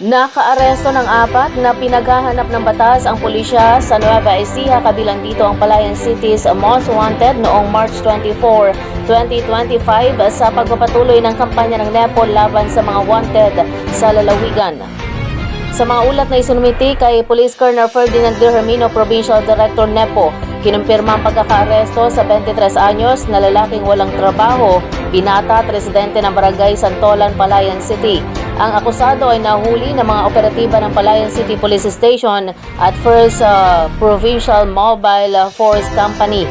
Nakaaresto ng apat na pinaghahanap ng batas ang pulisya sa Nueva Ecija kabilang dito ang Palayan City's most wanted noong March 24, 2025 sa pagpapatuloy ng kampanya ng NEPO laban sa mga wanted sa lalawigan. Sa mga ulat na isinumiti kay Police Colonel Ferdinand De Hermino, Provincial Director NEPO, kinumpirma ang pagkakaresto sa 23 anyos na lalaking walang trabaho, binata at residente ng Barangay Santolan, Palayan City. Ang akusado ay nahuli ng mga operatiba ng Palayan City Police Station at First uh, Provincial Mobile Force Company.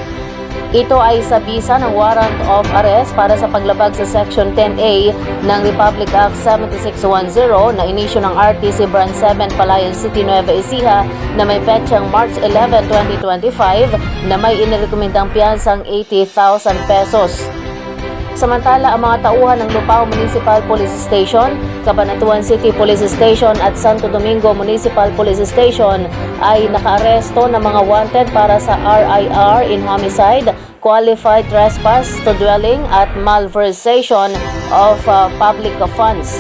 Ito ay sa bisa ng warrant of arrest para sa paglabag sa Section 10A ng Republic Act 7610 na inisyo ng RTC Branch 7 Palayan City, Nueva Ecija na may petsang March 11, 2025 na may inirekomendang piyansang 80,000 pesos. Samantala, ang mga tauhan ng Lupao Municipal Police Station, Cabanatuan City Police Station at Santo Domingo Municipal Police Station ay nakaaresto ng mga wanted para sa RIR in homicide, qualified trespass to dwelling at malversation of uh, public funds.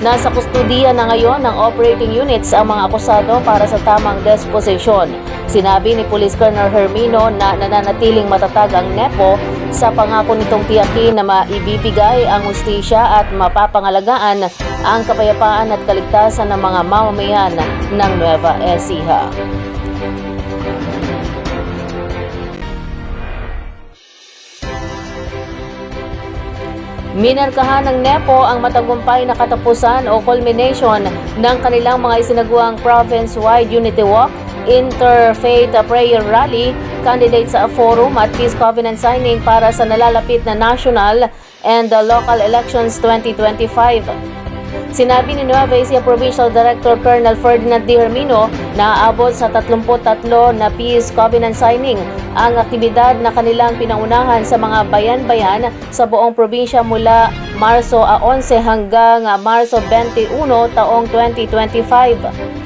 Nasa kustudiya na ngayon ng operating units ang mga akusado para sa tamang disposition. Sinabi ni Police Colonel Hermino na nananatiling matatag ang NEPO sa pangako nitong tiyakin na maibibigay ang hustisya at mapapangalagaan ang kapayapaan at kaligtasan ng mga mamamayan ng Nueva Ecija. Minarkahan ng NEPO ang matagumpay na katapusan o culmination ng kanilang mga isinagawang province-wide Unity Walk, Interfaith Prayer Rally, candidates sa forum at peace covenant signing para sa nalalapit na national and local elections 2025. Sinabi ni Nueva Ecija Provincial Director Colonel Ferdinand D. Hermino na aabot sa 33 na Peace Covenant signing ang aktibidad na kanilang pinaunahan sa mga bayan-bayan sa buong probinsya mula Marso 11 hanggang Marso 21 taong 2025.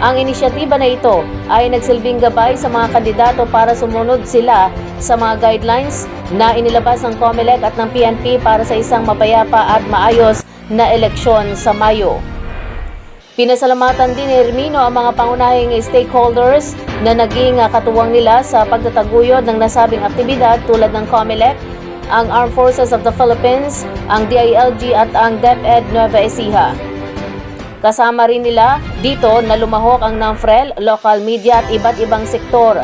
Ang inisyatiba na ito ay nagsilbing gabay sa mga kandidato para sumunod sila sa mga guidelines na inilabas ng COMELEC at ng PNP para sa isang mapayapa at maayos na eleksyon sa Mayo. Pinasalamatan din ni Hermino ang mga pangunahing stakeholders na naging katuwang nila sa pagtataguyod ng nasabing aktibidad tulad ng COMELEC, ang Armed Forces of the Philippines, ang DILG at ang DepEd Nueva Ecija. Kasama rin nila dito na lumahok ang NAMFREL, local media at iba't ibang sektor.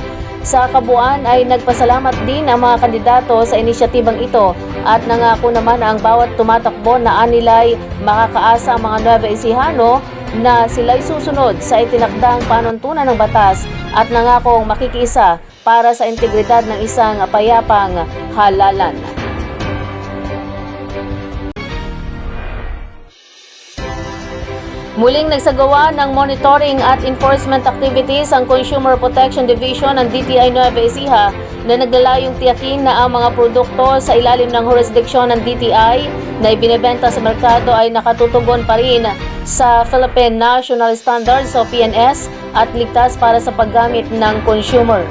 Sa kabuuan ay nagpasalamat din ang mga kandidato sa inisyatibang ito at nangako naman ang bawat tumatakbo na anilay makakaasa ang mga Nueva Ecijano na sila'y susunod sa itinakdang panuntunan ng batas at nangakong makikisa para sa integridad ng isang payapang halalan. Muling nagsagawa ng monitoring at enforcement activities ang Consumer Protection Division ng DTI Nueva Ecija na naglalayong tiyakin na ang mga produkto sa ilalim ng jurisdiksyon ng DTI na ibinebenta sa merkado ay nakatutugon pa rin sa Philippine National Standards o PNS at ligtas para sa paggamit ng consumer.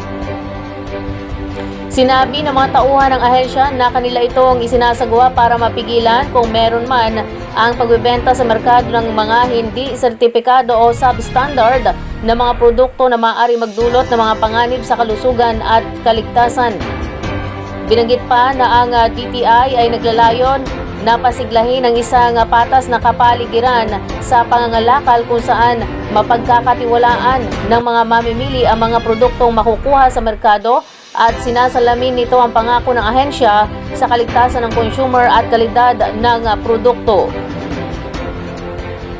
Sinabi ng mga tauhan ng ahensya na kanila itong isinasagawa para mapigilan kung meron man ang pagbebenta sa merkado ng mga hindi sertipikado o substandard na mga produkto na maaari magdulot ng mga panganib sa kalusugan at kaligtasan. Binanggit pa na ang ah, DTI ay naglalayon na pasiglahin ang isang ah, patas na kapaligiran sa pangangalakal kung saan mapagkakatiwalaan ng mga mamimili ang mga produktong makukuha sa merkado at sinasalamin nito ang pangako ng ahensya sa kaligtasan ng consumer at kalidad ng ah, produkto.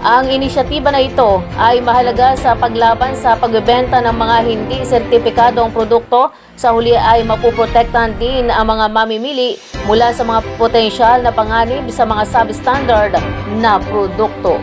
Ang inisyatiba na ito ay mahalaga sa paglaban sa pagbebenta ng mga hindi sertipikadong produkto. Sa huli ay mapuprotektahan din ang mga mamimili mula sa mga potensyal na panganib sa mga substandard na produkto.